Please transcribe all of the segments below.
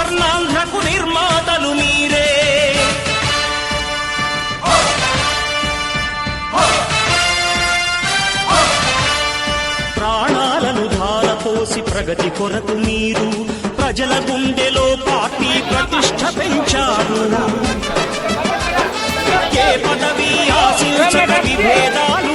స్వర్ణాంధ్రకు నిర్మాతలు మీరే. ప్రాణాలను ధారపోసి ప్రగతి కొరకు మీరు ప్రజల గుండెలో పార్టీ ప్రతిష్ట పెంచారు. ఏ పదవి ఆశించక విభేదాలు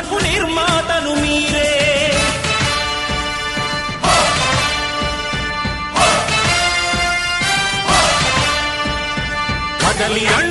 కదలి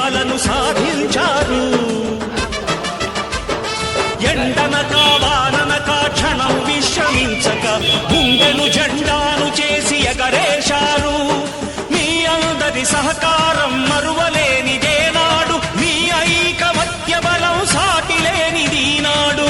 చేసి మీ అందరి సహకారం మరువలేనిదేనాడు మీ ఐకమత్య బలం సాటిలేనిది నాడు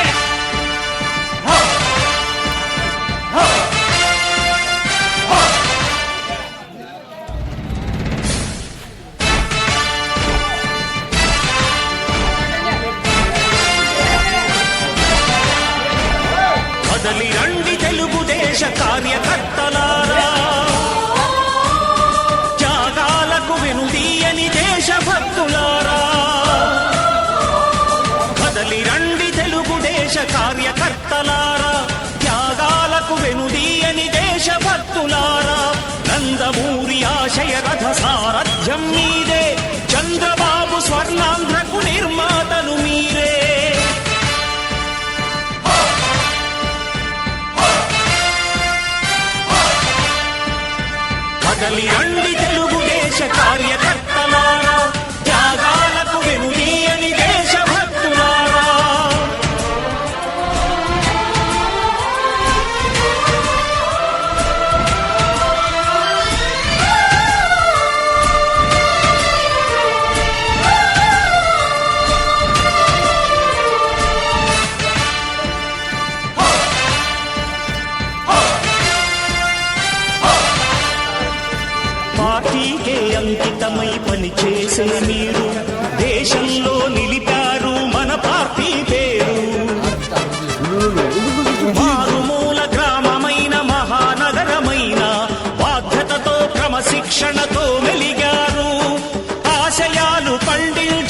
కదలి రండి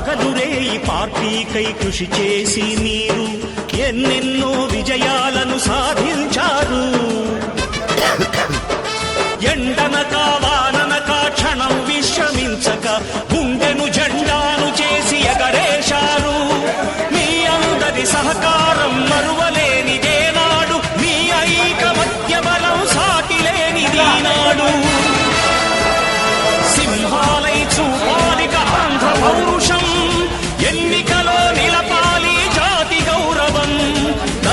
పగలురే ఈ పార్టీకై కృషి చేసి మీరు ఎన్నెన్నో విజయాలను సాధించారు. ఎండన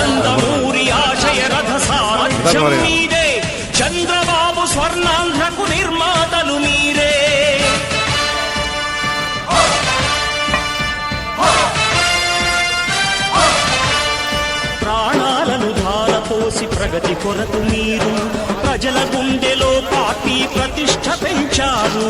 నందమూరి ఆశయ రథ సారథ్యం మీదే. చంద్రబాబు స్వర్ణాంధ్రకు నిర్మాతలు మీరే. ప్రాణాలను ధారపోసి ప్ర ప్రగతి కొరకు మీరు ప్రజల గుండెలో పార్టీ ప్రతిష్ట పెంచారు.